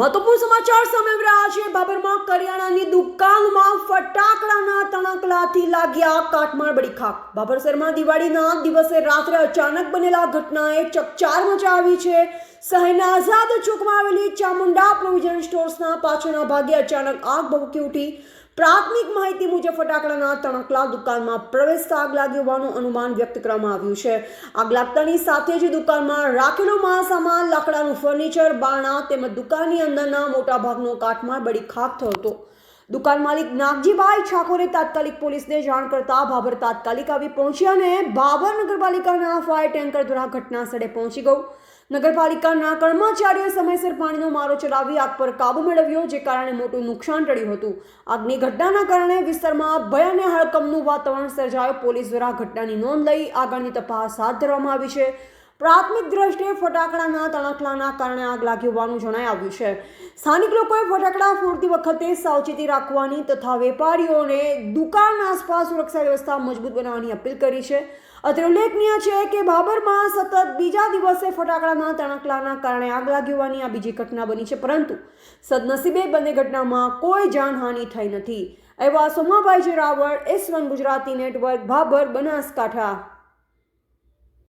મહત્વપૂર્ણ સમાચાર સામે રહ્યા છે. બાબરમાં કરિયાણાની દુકાનમાં ફટાકડાના તણકલાથી લાગ્યા કાટમાળ બળી ખાક. બાબર શહેરમાં દિવાળીના દિવસે રાત્રે અચાનક બનેલા ઘટનાએ ચકચાર મચાવી છે. શહેરના આઝાદ ચોકમાં આવેલી ચામુંડા પ્રોવિઝન સ્ટોર્સના પાછળના ભાગે અચાનક આગ ભભૂકી ઉઠી. પ્રાથમિક માહિતી મુજબ ફટાકડાના તણકલા દુકાનમાં પ્રવેશતા આગ લાગી હોવાનું અનુમાન વ્યક્ત કરવામાં આવ્યું છે. આગ લાગતાની સાથે જ દુકાનમાં રાખેલો માલ સામાન લાકડાનું ફર્નિચર બાણા તેમજ દુકાનની અંદરના મોટા ભાગનો કાટમાળ બળી ખાક થયો હતો. દુકાન માલિક નાગજીભાઈ ઠાકોરે તાત્કાલિક પોલીસને જાણ કરતા ભાભર તાત્કાલિક આવી પહોંચ્યા અને ભાભર નગરપાલિકાના ફાયર ટેન્કર દ્વારા ઘટના સ્થળે પહોંચી ગયું. નગરપાલિકાના કર્મચારીઓએ સમયસર પાણીનો મારો ચલાવી આગ પર કાબુ મેળવ્યો, જે કારણે મોટું નુકસાન ટળ્યું હતું. આગની ઘટનાના કારણે વિસ્તારમાં ભય અને હડકંપનું વાતાવરણ સર્જાયું. પોલીસ દ્વારા ઘટનાની નોંધ લઈ આગળની તપાસ હાથ ધરવામાં આવી છે. પ્રાથમિક દ્રષ્ટિએ ફટાકડાના તણખલાના કારણે આગ લાગી હોવાનું જણાઈ આવ્યું છે. સ્થાનિક લોકોએ ફટાકડા ફોડતી વખતે સાવચેતી રાખવાની તથા વેપારીઓને દુકાન આસપાસ સુરક્ષા વ્યવસ્થા મજબૂત બનાવવાની અપીલ કરી છે. અત્રે ઉલ્લેખનીય છે કે બાબરમાં સતત બીજા દિવસે ફટાકડાના તણખલાના કારણે આગ લાગી હોવાની આ બીજી ઘટના બની છે, પરંતુ સદનસીબે બંને ઘટનામાં કોઈ જાનહાનિ થઈ નથી. એવા Somabhai Raval S one Gujarati network, Bhabhar, Banaskantha.